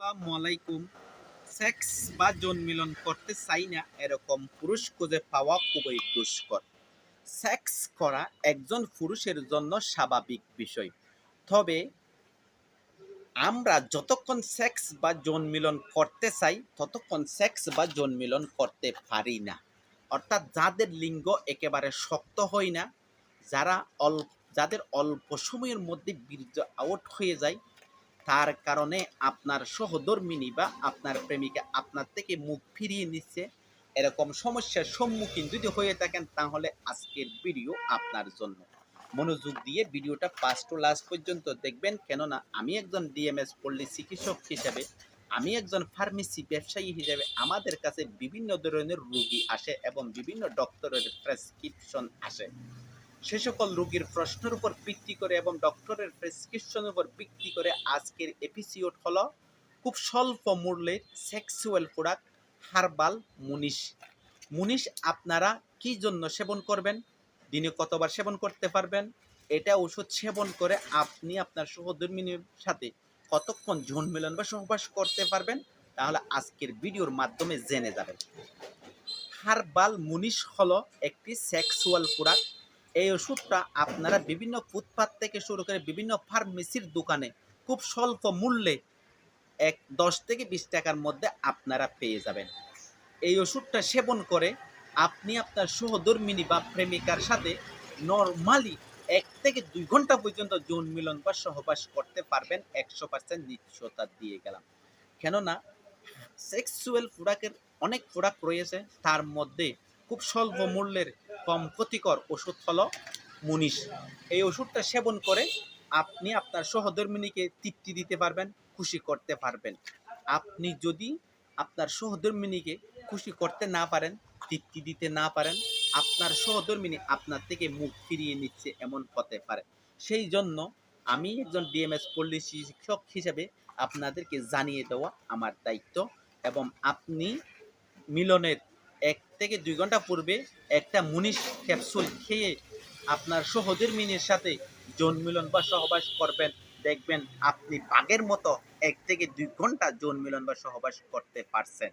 আসসালামু আলাইকুম সেক্স বা জন্মিলন করতে চাই না এরকম পুরুষ খুঁজে পাওয়া খুবই দুষ্কর। সেক্স করা একজন পুরুষের জন্য স্বাভাবিক বিষয়। তবে আমরা যতক্ষণ সেক্স বা জন্মিলন করতে চাই, ততক্ষণ সেক্স বা জন্মিলন করতে পারি না। অর্থাৎ যাদের লিঙ্গ একেবারে শক্ত হয় না, যারা অল্প যাদের অল্প সময়ের মধ্যে বীর্য আউট হয়ে যায় তার কারণে আপনার সহধর্মিনী বা আপনার প্রেমিকা আপনার থেকে মুখ ফিরিয়ে নিচ্ছে। এরকম সমস্যার সম্মুখীন যদি হয়ে থাকেন, তাহলে আজকের ভিডিও আপনার জন্য। মনোযোগ দিয়ে ভিডিওটা ফার্স্ট টু লাস্ট পর্যন্ত দেখবেন। কেননা, আমি একজন ডিএমএস পল্লী চিকিৎসক হিসেবে, আমি একজন ফার্মেসি ব্যবসায়ী হিসেবে, আমাদের কাছে বিভিন্ন ধরনের রোগী আসে এবং বিভিন্ন ডক্টরের প্রেসক্রিপশন আসে। সে সকল রোগীর প্রশ্নের উপর ভিত্তি করে এবং ডক্টরের প্রেসক্রিপশনের উপর ভিত্তি করে আজকের এপিসিওড হলো খুব স্বল্প মূল্যের সেক্সুয়াল প্রোডাক্ট হার্বাল মুনিশ। মুনিশ আপনারা কি জন্য সেবন করবেন? দিনে কতবার সেবন করতে পারবেন? এটা ওষুধ সেবন করে আপনি আপনার সহধর্মিনীর সাথে কতক্ষণ ঝুন মিলন বা সহবাস করতে পারবেন? তাহলে আজকের ভিডিওর মাধ্যমে জেনে যাবেন। হার্বাল মুনিশ হলো একটি সেক্সুয়াল প্রোডাক্ট এই ওষুধটা আপনারা বিভিন্ন ফুটপাত থেকে শুরু করে বিভিন্ন ফার্মেসির দোকানে খুব স্বল্প মূল্যে এক দশ থেকে বিশ টাকার মধ্যে আপনারা পেয়ে যাবেন। এই ওষুধটা সেবন করে আপনি আপনার সহধর্মিনী বা প্রেমিকার সাথে নর্মালি এক থেকে দুই ঘণ্টা পর্যন্ত যৌন মিলন বা সহবাস করতে পারবেন একশো পার্সেন্ট নিশ্চয়তা দিয়ে গেলাম। কেননা সেক্সুয়াল প্রোডাক্টের অনেক প্রোডাক্ট রয়েছে, তার মধ্যে খুব স্বল্প মূল্যের কম ক্ষতিকর ওষুধ হলো মুনিশ। এই ওষুধটা সেবন করে আপনি আপনার সহধর্মিনীকে তৃপ্তি দিতে পারবেন, খুশি করতে পারবেন। আপনি যদি আপনার সহধর্মিনীকে খুশি করতে না পারেন, তৃপ্তি দিতে না পারেন, আপনার সহধর্মিনী আপনার থেকে মুখ ফিরিয়ে নিচ্ছে এমন হতে পারে। সেই জন্য আমি একজন ডিএমএস পল্লী শিক্ষক হিসেবে আপনাদেরকে জানিয়ে দেওয়া আমার দায়িত্ব এবং আপনি মিলনের এক থেকে দুই ঘণ্টা পূর্বে একটা মুনিশ ক্যাপসুল খেয়ে আপনার সহধর্মিনীর সাথে যৌন মিলন বা সহবাস করবেন। দেখবেন আপনি বাঘের মতো এক থেকে দুই ঘণ্টা যৌন মিলন বা সহবাস করতে পারছেন।